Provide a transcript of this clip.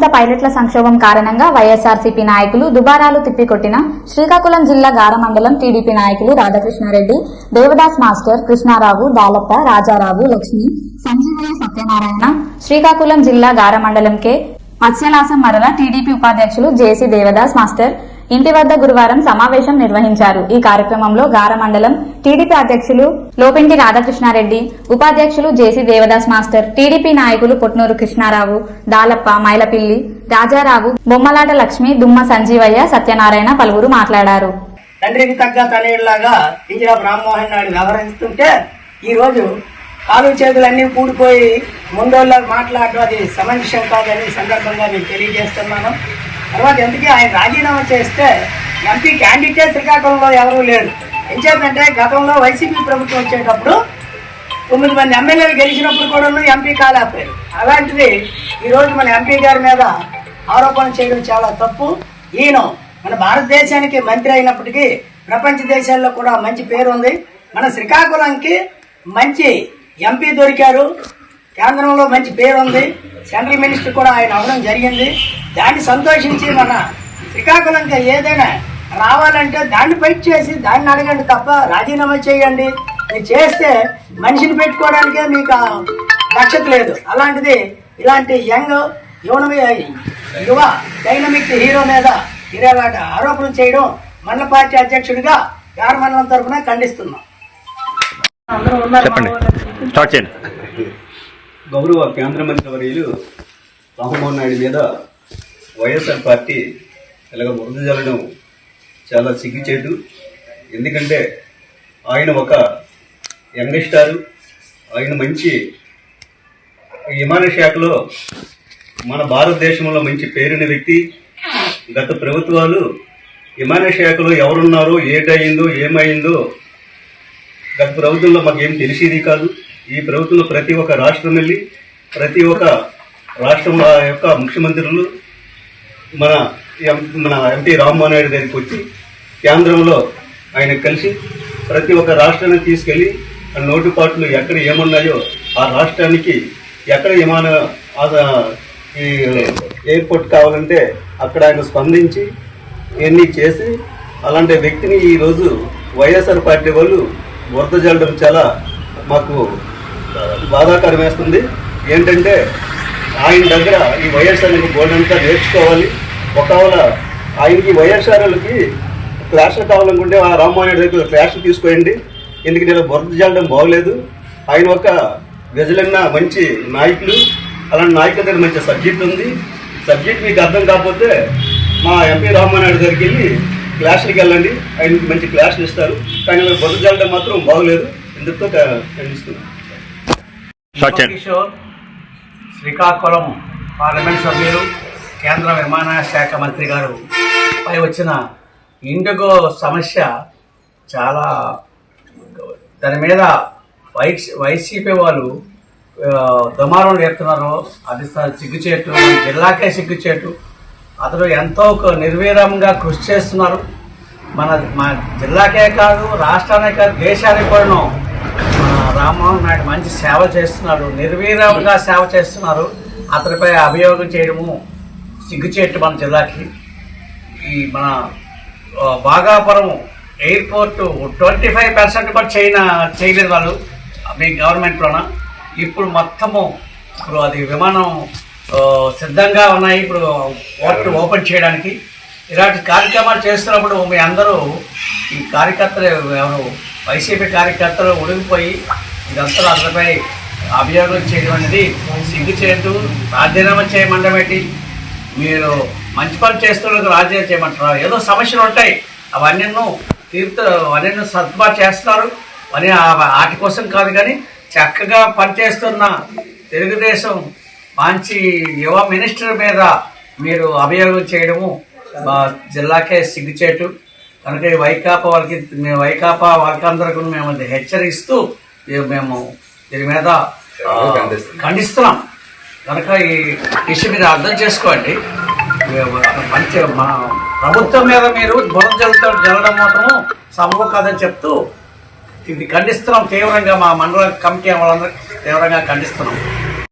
సంస్థ పైలట్ల సంక్షోభం కారణంగా వైఎస్ఆర్సీపీ నాయకులు దుబారాలు తిప్పికొట్టిన శ్రీకాకుళం జిల్లా గార మండలం టీడీపీ నాయకులు రాధాకృష్ణారెడ్డి దేవదాస్ మాస్టర్ కృష్ణారావు దాలప్ప రాజారావు లక్ష్మి సంజీవయ్య సత్యనారాయణ శ్రీకాకుళం జిల్లా గార మండలం కె. మత్స్యలాసం మరల టీడీపీ ఉపాధ్యక్షులు జేసీ దేవదాస్ మాస్టర్ ఇంటి వద్ద గురువారం సమావేశం నిర్వహించారు. ఈ కార్యక్రమంలో గార మండలం టీడీపీ అధ్యక్షులు లోపింటి రాధాకృష్ణారెడ్డి ఉపాధ్యక్షులు జేసీ దేవదాస్ మాస్టర్ టీడీపీ నాయకులు పొట్నూరు కృష్ణారావు దాలప్ప మైలపిల్లి రాజారావు బొమ్మలాట లక్ష్మి దుమ్మ సంజీవయ్య సత్యనారాయణ పలువురు మాట్లాడారు. తండ్రికి తగ్గ తనయుడిలాగా ఇందిరా రామ్మోహన్ నాయుడు వ్యవహరిస్తుంటే ఈ రోజు కాలు చేతులన్నీ కూడిపోయి ముందోళ్ళ మాట్లాడడం అది సమంజసం కాదని సందర్భంగా మీకు తెలియజేస్తున్నాను. తర్వాత ఎందుకే ఆయన రాజీనామా చేస్తే ఎంపీ క్యాండిడేట్ శ్రీకాకుళంలో ఎవరూ లేరు. ఎంచేతంటే గతంలో వైసీపీ ప్రభుత్వం వచ్చేటప్పుడు తొమ్మిది మంది ఎమ్మెల్యేలు గెలిచినప్పుడు కూడా ఎంపీ కాలేకపోయారు. అలాంటిది ఈరోజు మన ఎంపీ గారి మీద ఆరోపణ చేయడం చాలా తప్పు. ఈయన మన భారతదేశానికి మంత్రి అయినప్పటికీ ప్రపంచ దేశాల్లో కూడా మంచి పేరు ఉంది. మన శ్రీకాకుళంకి మంచి ఎంపీ దొరికారు. కేంద్రంలో మంచి పేరు ఉంది. సెంట్రల్ మినిస్టర్ కూడా ఆయన అవ్వడం జరిగింది. దాన్ని సంతోషించి మన శ్రీకాకుళంకి ఏదైనా రావాలంటే దాన్ని ఫైట్ చేసి దాన్ని అడగండి తప్ప రాజీనామా చేయండి. మీరు చేస్తే మనిషిని పెట్టుకోవడానికే మీకు దక్షత లేదు. అలాంటిది ఇలాంటి యంగ్ యువన యువ డైనమిక్ హీరో మీద ఇలాంటి ఆరోపణలు చేయడం మండల పార్టీ అధ్యక్షుడిగా గార మండలం తరఫున ఖండిస్తున్నాం చెప్పండి. స్టార్ట్ చేయండి. గౌరవ కేంద్ర మంత్రి వర్యులు రామ్మోహన్ నాయుడు మీద వైఎస్ఆర్ పార్టీ ఇలాగ బురద జల్లడం చాలా సిగ్గుచేటు. ఎందుకంటే ఆయన ఒక యంగ్స్టారు. ఆయన మంచి విమాన శాఖలో మన భారతదేశంలో మంచి పేరున్న వ్యక్తి. గత ప్రభుత్వాలు విమాన శాఖలో ఎవరున్నారో ఏటయిందో ఏమైందో గత ప్రభుత్వంలో మాకేం తెలిసేది కాదు. ఈ ప్రభుత్వంలో ప్రతి ఒక్క రాష్ట్రం వెళ్ళి ప్రతి ఒక్క రాష్ట్రం యొక్క ముఖ్యమంత్రులు మన ఎం- మన ఎంపీ రామ్మోహన్ నాయుడు దగ్గరికి వచ్చి కేంద్రంలో ఆయన కలిసి ప్రతి ఒక్క రాష్ట్రాన్ని తీసుకెళ్ళి ఆ నోటుపాట్లు ఎక్కడ ఏమున్నాయో ఆ రాష్ట్రానికి ఎక్కడ విమాన ఈ ఎయిర్పోర్ట్ కావాలంటే అక్కడ ఆయన స్పందించి ఇవన్నీ చేసి అలాంటి వ్యక్తిని ఈరోజు వైఎస్ఆర్ పార్టీ వాళ్ళు బురద జల్లడం చాలా మాకు బాధాకరం వేస్తుంది ఏంటంటే ఆయన దగ్గర ఈ వైఎస్ఆర్కి బోర్డు అంతా నేర్చుకోవాలి. ఒకవేళ ఆయనకి వైఎస్ఆర్లకి క్లాసులు కావాలనుకుంటే ఆ రామ్మోహన్ రెడ్డి దగ్గర క్లాసులు తీసుకోండి ఎందుకంటే ఇలా బురద జల్లడం బాగలేదు. ఆయన ఒక గజలన్న మంచి నాయకులు. అలాంటి నాయకుల దగ్గర మంచి సబ్జెక్ట్ ఉంది. సబ్జెక్ట్ మీకు అర్థం కాకపోతే మా ఎంపీ రామ్మోహన్ రెడ్డి దగ్గరికి వెళ్ళి క్లాసులకి వెళ్ళండి. ఆయనకి మంచి క్లాసులు ఇస్తారు. కానీ మీరు బురద జల్లడం మాత్రం బాగలేదు. ఎందుకు ఖండిస్తున్నాను. చేయండి కిషోర్ శ్రీకాకుళం పార్లమెంట్ సభ్యులు కేంద్ర విమానయాన శాఖ మంత్రి గారు. పై వచ్చిన ఇండిగో సమస్య చాలా దాని మీద వై వైసీపీ వాళ్ళు దుమారం లేపుతున్నారు అది సిగ్గుచేటు జిల్లాకే సిగ్గుచేటు. అతను ఎంతో ఒక నిర్వీరంగా కృషి చేస్తున్నారు. మన మన జిల్లాకే కాదు రాష్ట్రానికి కాదు దేశానికి కూడాను రామ్మోహన్ నాయుడు మంచి సేవ చేస్తున్నారు నిర్వీరంగా సేవ చేస్తున్నారు. అతనిపై అభియోగం చేయడము సిగ్గుచేట్టు మన జిల్లాకి. ఈ మన Bhogapuram airport twenty five percent కూడా చేయన చేయలేదు వాళ్ళు. మీ గవర్నమెంట్లోన? ఇప్పుడు మొత్తము ఇప్పుడు అది విమానం సిద్ధంగా ఉన్నాయి. ఇప్పుడు పోర్టు ఓపెన్ చేయడానికి. ఇలాంటి కార్యక్రమాలు చేస్తున్నప్పుడు మీ అందరూ ఈ కార్యకర్తలు ఎవరు? వైసీపీ కార్యకర్తలు ఉడిగిపోయి ఇదంతా అతనిపై అభియోగం చేయడం అనేది సిగ్గుచేటు రాజీనామా చేయమండబెట్టి మీరు మంచి పని చేస్తున్నందుకు రాజీనామా చేయమంటారా ఏదో సమస్యలు ఉంటాయి. అవన్నీ తీర్పు అవన్నీ సర్దుబాటు చేస్తున్నారు అని వాటి కోసం కాదు కానీ చక్కగా పనిచేస్తున్న తెలుగుదేశం మంచి యువ మినిస్టర్ మీద మీరు అభియోగం చేయడము మా జిల్లాకే సిగ్గుచేటు కనుక ఈ వైకాపా వాళ్ళకి మేము వైకాపా వాళ్ళకందరికీ మేము హెచ్చరిస్తూ మేము దీని మీద ఖండిస్తున్నాం. కనుక ఈ విషయం మీరు అర్థం చేసుకోండి. మంచి మన ప్రభుత్వం మీద మీరు బురద జల్లుతో జల్లడం మాత్రము సంభవం కాదని చెప్తూ ఇది ఖండిస్తున్నాం తీవ్రంగా మా మండల కమిటీ వాళ్ళందరూ తీవ్రంగా ఖండిస్తున్నాం.